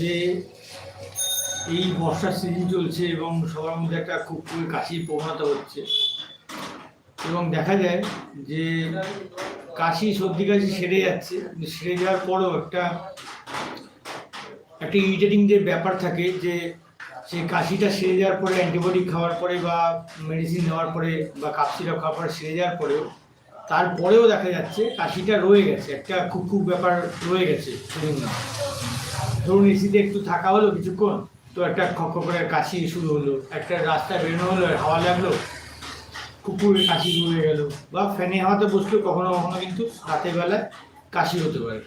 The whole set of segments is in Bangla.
যে এই বর্ষার সিজন চলছে এবং সবার মধ্যে একটা খুব খুবই কাশির প্রবণতা হচ্ছে। এবং দেখা যায় যে কাশি সর্দি কাশি সেরে যাচ্ছে সেরে যাওয়ার পরেও একটা একটা ইরিটেটিং যে ব্যাপার থাকে যে সেই কাশিটা সেরে যাওয়ার পরে অ্যান্টিবায়োটিক খাওয়ার পরে বা মেডিসিন নেওয়ার পরে বা কাপ সিরাপ খাওয়ার পরে সেরে যাওয়ার পরেও তারপরেও দেখা যাচ্ছে কাশিটা রয়ে গেছে, একটা খুব খুব ব্যাপার রয়ে গেছে না ধরুন এসিতে একটু থাকা হলো কিছুক্ষণ, তো একটা খক করে কাশি শুরু হলো, একটা রাস্তায় বেরোনো হলো হাওয়া লাগল, কুকুরের কাশি হয়ে গেল, বা ফ্যানে হাওয়াতে বসলে কখনো কখনো কিন্তু রাতের বেলায় কাশি হতে পারে।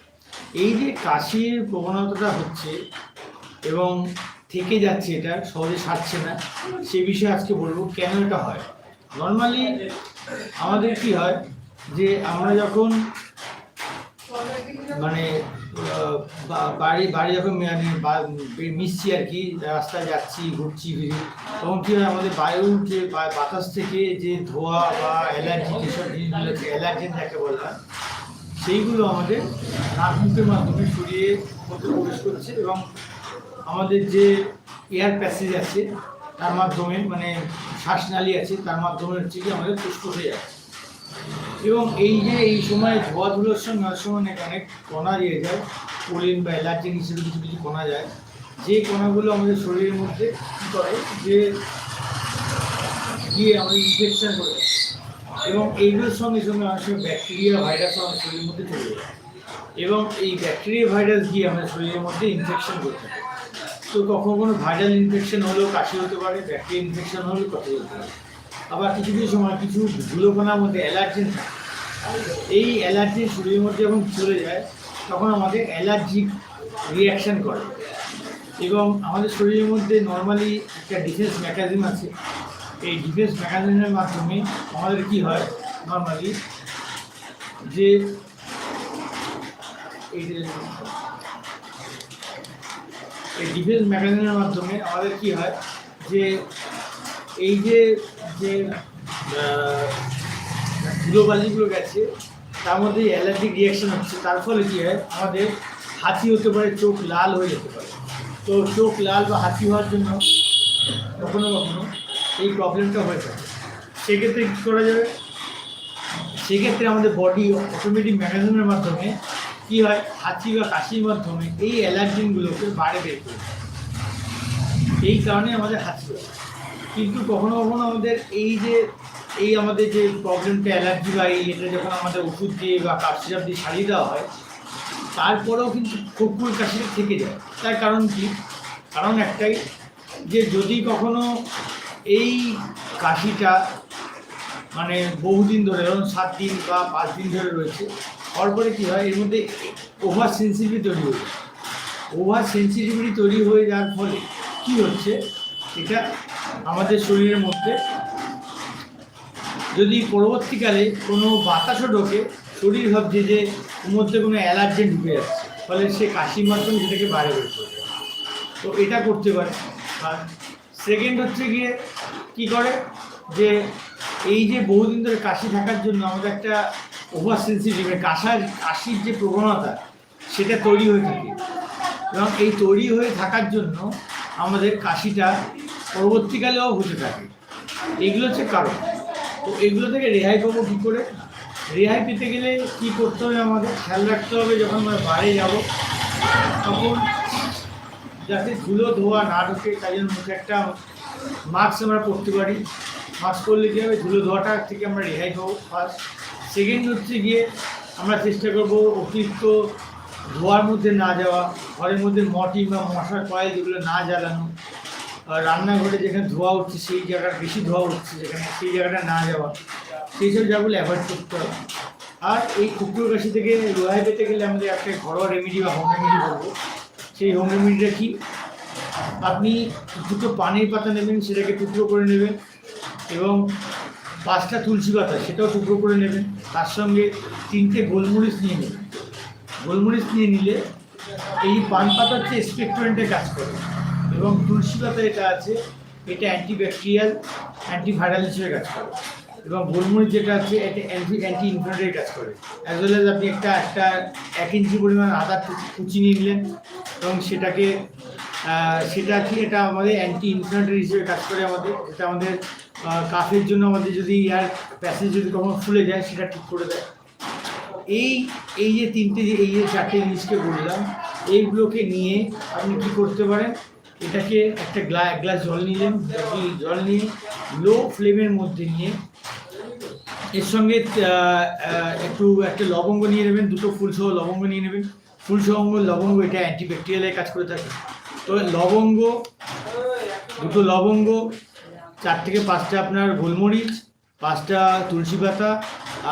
এই যে কাশির প্রবণতাটা হচ্ছে এবং থেকে যাচ্ছে এটা, সহজে সারছে না, সে বিষয়ে আজকে বলব কেন এটা হয়? নর্মালি আমাদের কি হয় যে আমরা যখন মানে বাড়ি বাড়ি যখন মিশছি আর কি, রাস্তায় যাচ্ছি, ঘুরছি, ফিরি, তখন কি হয় আমাদের বায়ুর যে বাতাস থেকে যে ধোয়া বা অ্যালার্জি যেসব জিনিসগুলো অ্যালার্জেন যাকে বললাম সেইগুলো আমাদের নাক মুখের মাধ্যমে শরীরে মধ্যে প্রবেশ করছে এবং আমাদের যে এয়ার প্যাসেজ আছে, তার মাধ্যমে মানে শ্বাসনালী আছে, তার মাধ্যমে হচ্ছে কি আমাদের ফুসফুসে যাচ্ছে। এবং এই যে এই সময় ধোয়া ধুলোর সঙ্গে সময় অনেক কণা দিয়ে যায়, পোলিন বা অ্যালার্জিক হিসেবে কিছু কিছু কণা যায়, যে কণাগুলো আমাদের শরীরের মধ্যে কী করে? যে গিয়ে আমাদের ইনফেকশন করে। এবং এইগুলোর সঙ্গে সঙ্গে অনেক সময় ব্যাকটেরিয়া ভাইরাস আমাদের শরীরের মধ্যে চলে যায়। এবং এই ব্যাকটেরিয়া ভাইরাস গিয়ে আমাদের শরীরের মধ্যে ইনফেকশন করতে তো কখনো কোনো ভাইরাল ইনফেকশন হলেও কাশি হতে পারে ব্যাকটেরিয়া ইনফেকশন হলেও কাশি হতে পারে। আবার কিছু কিছু সময়, কিছু ধুলোকণার মধ্যে অ্যালার্জেন থাকে। এই অ্যালার্জি শরীরের মধ্যে যখন চলে যায়, তখন আমাদের অ্যালার্জিক রিয়াকশান করে। এবং আমাদের শরীরের মধ্যে নর্মালি একটা ডিফেন্স মেকানিজম আছে। এই ডিফেন্স মেকানিজমের মাধ্যমে আমাদের কি হয়? নর্মালি যে এই ডিফেন্স মেকানিজমের মাধ্যমে আমাদের কি হয়? যে এই যে যে ধুলোবালিগুলো গেছে। তার মধ্যে অ্যালার্জিক রিয়াকশন হচ্ছে। তার ফলে কী হয়? আমাদের হাঁচি হতে পারে, চোখ লাল হয়ে যেতে পারে। তো চোখ লাল বা হাঁচি হওয়ার জন্য কখনো কখনো এই প্রবলেমটা হয়ে থাকে। সেক্ষেত্রে কী করা যাবে? সেক্ষেত্রে আমাদের বডি অটোমেটিক মেকানিজমের মাধ্যমে কী হয়? হাঁচি বা কাশির মাধ্যমে এই অ্যালার্জিনগুলোকে বাড়ে বের করে এই কারণে আমাদের হাঁচি হয়। কিন্তু কখনো কখনো আমাদের এই যে, এই আমাদের যে প্রবলেমটা অ্যালার্জি বা এই এটা যখন আমাদের ওষুধ দিয়ে বা কাপ সিরাপ দিয়ে সারিয়ে দেওয়া হয়, তারপরেও কিন্তু কুকুর কাশিটা থেকে যায়। তার কারণ কি? কারণ একটাই যে যদি কখনো এই কাশিটা মানে বহুদিন ধরে, ধরুন সাত দিন বা পাঁচ দিন ধরে রয়েছে, হওয়ার পরে কী হয়? এর মধ্যে ওভার সেন্সিটিভিটি তৈরি হয়ে ওভার সেন্সিটিভিটি তৈরি হয়ে যাওয়ার ফলে কী হচ্ছে? এটা আমাদের শরীরের মধ্যে। যদি পরবর্তীকালে কোনো বাতাসও ঢোকে, শরীর ভাবছে যে ওর মধ্যে কোনো অ্যালার্জি ঢুকে যাচ্ছে, ফলে সে কাশির মাধ্যমে সেটাকে বাইরে বের করবে তো এটা করতে পারে। আর সেকেন্ড হচ্ছে গিয়ে কি করে? যে এই যে বহুদিন ধরে কাশি থাকার জন্য আমাদের একটা ওভার সেন্সিটিভ কাশার, কাশির যে প্রবণতা, সেটা তৈরি হয়ে থাকে। এবং এই তৈরি হয়ে থাকার জন্য আমাদের কাশিটা পরবর্তীকালেও হতে থাকে। এগুলো হচ্ছে কারণ। তো এগুলো থেকে রেহাই পাবো কী করে? রেহাই পেতে গেলে কী করতে হবে আমাদের? খেয়াল রাখতে হবে যখন আমরা বাইরে যাব, তখন যাতে ধুলো ধোয়া না ঢোকে, তাই জন্য মুখে একটা মাস্ক আমরা পরতে পারি। মাস্ক পরলে কী হবে? ধুলো ধোয়াটা থেকে আমরা রেহাই পাবো ফার্স্ট সেকেন্ড হচ্ছে গিয়ে আমরা চেষ্টা করব অতিরিক্ত ধোয়ার মধ্যে না যাওয়া, ঘরের মধ্যে মটি বা মশার কয়েল যেগুলো না জ্বালানো। রান্নাঘরে যেখানে ধোয়া উঠছে, সেই জায়গাটা বেশি ধোয়া উঠছে, যেখানে সেই জায়গাটা না যাওয়া। সেই সব জায়গাগুলো অ্যাভয়েড করতে হবে। আর এই কুকুর কাশি থেকে রেহাই পেতে গেলে আমাদের একটা ঘরোয়া রেমেডি বা হোম রেমেডি করব সেই হোম রেমেডিটা কি? আপনি দুটো পানির পাতা নেবেন, সেটাকে টুকরো করে নেবেন এবং পাঁচটা তুলসী পাতা, সেটাও টুকরো করে নেবেন। তার সঙ্গে তিনটে গোলমরিচ নিয়ে নেবেন গোলমরিচ নিয়ে নিলে এই পান পাতা হচ্ছে এক্সপেক্টোরেন্টে কাজ করে। এবং তুলসী পাতা এটা আছে, এটা অ্যান্টিব্যাকটেরিয়াল অ্যান্টিভাইরাল হিসেবে কাজ করে। এবং গোলমরিচ যেটা আছে, এটা অ্যান্টি অ্যান্টি ইনফ্লামেটরি কাজ করে। অ্যাজ ওয়েল আপনি একটা একটা এক ইঞ্চি পরিমাণ আদা কুচি- নিলেন এবং সেটাকে সেটা কি এটা আমাদের অ্যান্টি ইনফ্লামেটরি হিসেবে কাজ করে আমাদের। এটা আমাদের কাফের জন্য আমাদের যদি এয়ার প্যাসেজ যদি কখনো ফুলে যায়, সেটা ঠিক করে দেয়। এই এই যে তিনটে এই যে চারটে জিনিসকে বললাম, এইগুলোকে নিয়ে আপনি কি করতে পারেন? এটাকে একটা গ্লা, এক গ্লাস জল নিলেন জল নিয়ে লো ফ্লেমের মধ্যে নিয়ে এর সঙ্গে একটু একটা লবঙ্গ নিয়ে নেবেন, দুটো ফুলসহ লবঙ্গ নিয়ে নেবেন। ফুলসহ লবঙ্গ এটা অ্যান্টিব্যাকটেরিয়ালের কাজ করে থাকে। তো লবঙ্গ, দুটো লবঙ্গ, চার থেকে পাঁচটা আপনার গোলমরিচ, পাঁচটা তুলসী পাতা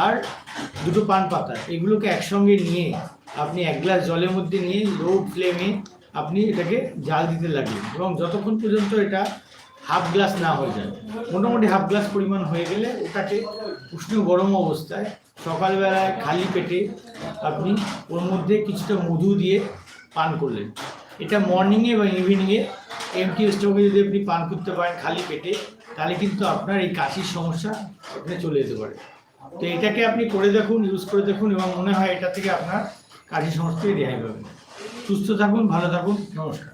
আর দুটো পান পাতা। এগুলোকে একসঙ্গে নিয়ে আপনি এক গ্লাস জলের মধ্যে নিয়ে লো ফ্লেমে আপনি এটাকে জাল দিতে লাগবেন এবং যতক্ষণ পর্যন্ত এটা হাফ গ্লাস না হয়ে যায়, মোটামুটি হাফ গ্লাস পরিমাণ হয়ে গেলে ওটাকে উষ্ণ গরম অবস্থায় সকালবেলায় খালি পেটে আপনি ওর মধ্যে কিছুটা মধু দিয়ে পান করলেন। এটা মর্নিংয়ে বা ইভিনিংয়ে এমটি স্টকে যদি আপনি পান করতে পারেন খালি পেটে, তাহলে কিন্তু আপনার এই কাশির সমস্যা এখানে চলে যেতে পারে। তো এটাকে আপনি করে দেখুন ইউজ করে দেখুন এবং মনে হয় এটা থেকে আপনার কাশির সমস্যা রেহাই পাবেন। সুস্থ থাকুন ভালো থাকুন নমস্কার।